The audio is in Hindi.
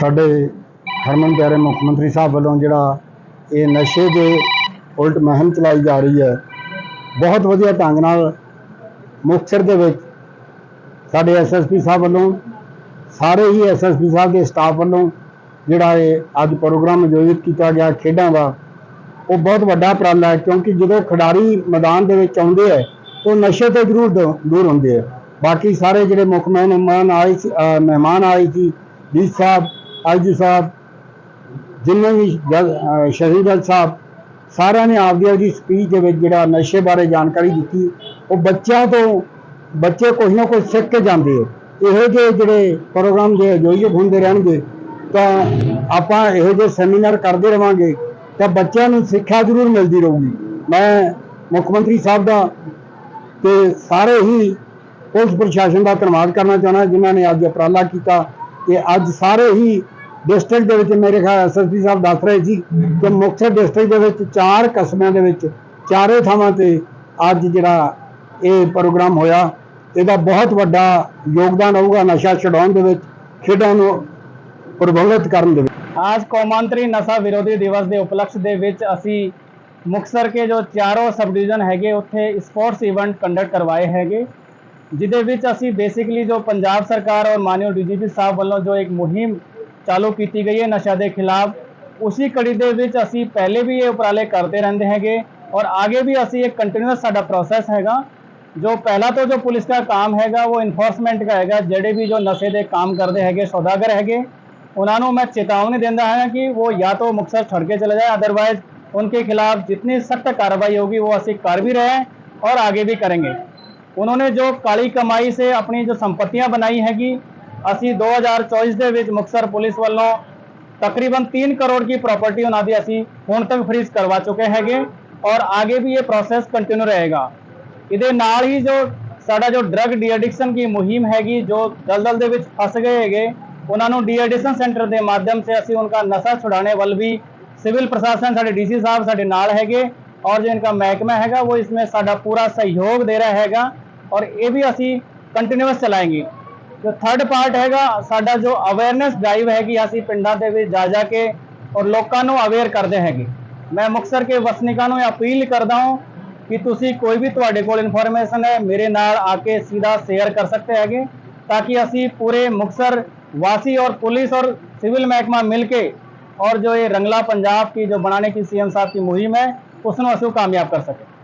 ਸਾਡੇ ਹਰਮਨ ਪਿਆਰੇ ਮੁੱਖ ਮੰਤਰੀ ਸਾਹਿਬ ਵੱਲੋਂ ਜਿਹੜਾ ਇਹ ਨਸ਼ੇ ਦੇ ਉਲਟ ਮੁਹਿੰਮ ਚਲਾਈ ਜਾ ਰਹੀ ਹੈ, ਬਹੁਤ ਵਧੀਆ ਢੰਗ ਨਾਲ ਮੁਕਤਸਰ ਦੇ ਵਿੱਚ ਸਾਡੇ ਐਸਐਸਪੀ ਸਾਹਿਬ ਵੱਲੋਂ, ਸਾਰੇ ਹੀ ਐਸਐਸਪੀ ਸਾਹਿਬ ਦੇ ਸਟਾਫ ਵੱਲੋਂ ਜਿਹੜਾ ਇਹ ਅੱਜ ਪ੍ਰੋਗਰਾਮ ਆਯੋਜਿਤ ਕੀਤਾ ਗਿਆ ਖੇਡਾਂ ਦਾ, ਉਹ ਬਹੁਤ ਵੱਡਾ ਉਪਰਾਲਾ ਹੈ ਕਿਉਂਕਿ ਜਦੋਂ ਖਿਡਾਰੀ ਮੈਦਾਨ ਦੇ ਵਿੱਚ ਆਉਂਦੇ ਹੈ, ਉਹ ਨਸ਼ੇ ਤੋਂ ਜ਼ਰੂਰ ਦੂ- ਦੂਰ ਹੁੰਦੇ ਹੈ। ਬਾਕੀ ਸਾਰੇ ਜਿਹੜੇ ਮੁੱਖ ਮਹਿਮਾਨ ਆਏ ਸੀ ਮਹਿਮਾਨ ਆਏ ਸੀ ਡੀ ਸਾਹਿਬ ਆਈਜੀ ਸਾਹਿਬ, ਜਿੰਨੇ ਵੀ ਜੱਜ- ਸ਼ਹੀਦ ਸਾਹਿਬ, ਸਾਰਿਆਂ ਨੇ ਆਪਦੀ ਆਪਦੀ ਸਪੀਚ ਦੇ ਵਿੱਚ ਜਿਹੜਾ ਨਸ਼ੇ ਬਾਰੇ ਜਾਣਕਾਰੀ ਦਿੱਤੀ, ਉਹ ਬੱਚਿਆਂ ਤੋਂ, ਬੱਚੇ ਕੁਝ ਨਾ ਕੁਝ ਸਿੱਖ ਕੇ ਜਾਂਦੇ ਆ। ਇਹੋ ਜਿਹੇ ਜਿਹੜੇ ਪ੍ਰੋਗਰਾਮ ਜੇ ਆਯੋਜਕ ਹੁੰਦੇ ਰਹਿਣਗੇ, ਤਾਂ ਆਪਾਂ ਇਹੋ ਜਿਹੇ ਸੈਮੀਨਾਰ ਕਰਦੇ ਰਵਾਂਗੇ, ਤਾਂ ਬੱਚਿਆਂ ਨੂੰ ਸਿੱਖਿਆ ਜ਼ਰੂਰ ਮਿਲਦੀ ਰਹੂਗੀ। ਮੈਂ ਮੁੱਖ ਮੰਤਰੀ ਸਾਹਿਬ ਦਾ ਤੇ ਸਾਰੇ ਹੀ ਪੁਲਿਸ ਪ੍ਰਸ਼ਾਸਨ ਦਾ ਧੰਨਵਾਦ ਕਰਨਾ ਚਾਹੁੰਦਾ, ਜਿਨ੍ਹਾਂ ਨੇ ਅੱਜ ਉਪਰਾਲਾ ਕੀਤਾ। ਤੇ ਅੱਜ ਸਾਰੇ ਹੀ ਡਿਸਟ੍ਰਿਕਟ ਦੇ ਵਿੱਚ ਮੇਰੇ ਖਿਆਲ ਐਸਐਸਪੀ ਸਾਹਿਬ ਦੱਸ ਰਹੇ ਸੀ ਕਿ ਮੁਕਤਸਰ ਡਿਸਟ੍ਰਿਕਟ ਦੇ ਵਿੱਚ ਚਾਰ ਕਸਬਿਆਂ ਦੇ ਵਿੱਚ ਚਾਰੇ ਥਾਵਾਂ ਤੇ ਅੱਜ ਜਿਹੜਾ ਇਹ ਪ੍ਰੋਗਰਾਮ ਹੋਇਆ, ਇਹਦਾ ਬਹੁਤ ਵੱਡਾ ਯੋਗਦਾਨ ਹੋਊਗਾ ਨਸ਼ਾ ਛਡਾਉਣ ਦੇ ਵਿੱਚ, ਖੇਡਾਂ ਨੂੰ ਪ੍ਰਬੰਧਿਤ ਕਰਨ ਦੇ ਵਿੱਚ। आज ਕੌਮਾਂਤਰੀ ਨਸ਼ਾ ਵਿਰੋਧੀ ਦਿਵਸ ਦੇ ਉਪਲਕਸ਼ ਦੇ ਵਿੱਚ ਅਸੀਂ ਮੁਕਤਸਰ ਕੇ ਜੋ ਚਾਰੋਂ ਸਬ ਡਿਵੀਜ਼ਨ ਹੈਗੇ, ਉੱਥੇ ਸਪੋਰਟਸ ਇਵੈਂਟ ਕੰਡਕਟ ਕਰਵਾਏ ਹੈਗੇ। ਜਿਹਦੇ ਵਿੱਚ ਅਸੀਂ ਬੇਸਿਕਲੀ ਜੋ ਪੰਜਾਬ ਸਰਕਾਰ ਔਰ ਮਾਨਯੋਗ ਡੀਜੀਪੀ ਸਾਹਿਬ ਵੱਲੋਂ ਜੋ ਇੱਕ ਮੁਹਿੰਮ ਚਾਲੂ ਕੀਤੀ ਗਈ ਹੈ ਨਸ਼ਾ ਦੇ ਖਿਲਾਫ ਉਸੇ ਕੜੀ ਦੇ ਵਿੱਚ ਅਸੀਂ ਪਹਿਲੇ ਵੀ ਇਹ ਉਪਰਾਲੇ ਕਰਦੇ ਰਹਿੰਦੇ ਹੈਗੇ ਔਰ ਆਗੇ ਵੀ ਅਸੀਂ ਇੱਕ ਕੰਟੀਨਿਊਸ ਸਾਡਾ ਪ੍ਰੋਸੈਸ ਹੈਗਾ ਜੋ ਪਹਿਲਾ ਤੋਂ ਜੋ ਪੁਲਿਸ ਦਾ ਕੰਮ ਹੈਗਾ ਉਹ ਇਨਫੋਰਸਮੈਂਟ ਦਾ ਹੈਗਾ ਜਿਹੜੇ ਵੀ ਜੋ ਨਸ਼ੇ ਦੇ ਕੰਮ ਕਰਦੇ ਹੈਗੇ ਸੌਦਾਗਰ ਹੈਗੇ ਉਹਨਾਂ ਨੂੰ ਮੈਂ ਚੇਤਾਵਨੀ ਦਿੰਦਾ ਹਾਂ ਕਿ ਉਹ ਜਾਂ तो मुक्तसर छोड़ के चले जाए अदरवाइज उनके खिलाफ जितनी सख्त कार्रवाई होगी वो ਅਸੀਂ कर भी रहे हैं और आगे भी करेंगे उन्होंने जो काली कमाई से अपनी जो संपत्तियाँ बनाई ਸੰਪਤੀਆਂ ਬਣਾਈ असी दो हज़ार चौबीस के मुक्तसर पुलिस वालों तकरीबन तीन करोड़ की प्रॉपर्टी उन्होंने असी हूँ तक फ्रीज करवा चुके हैं और आगे भी ये प्रोसैस कंटिन्यू रहेगा। ये ही जो साड़ा जो ड्रग डीएडिक्शन की मुहिम हैगी, जो दलदल के फस गए है उन्होंने डीएडिक्शन सेंटर के माध्यम से असी उनका नशा छुड़ाने वाल भी सिविल प्रशासन साढ़े डीसी साहब साढ़े नाल है और जो इनका महकमा हैगा, वो इसमें साड़ा पूरा सहयोग दे रहा हैगा। और ये भी असी कंटिन्यूअस चलाएँगे। जो थर्ड पार्ट है साडा जो अवेयरनेस ड्राइव हैगी, असी पिंड के जा जाके और लोगों को अवेयर करते हैं मैं मुक्तसर के वसनिका वसनिकों अपील करता हूँ कि तुम कोई भी थोड़े को इनफॉरमेसन है, मेरे नाल आके सीधा शेयर कर सकते हैं ताकि असी पूरे मुक्तसर वासी और पुलिस और सिविल महकमा मिलके और जो ये रंगला पंजाब की, जो बनाने की सी एम साहब की मुहिम है उसमें असी कामयाब कर सकें।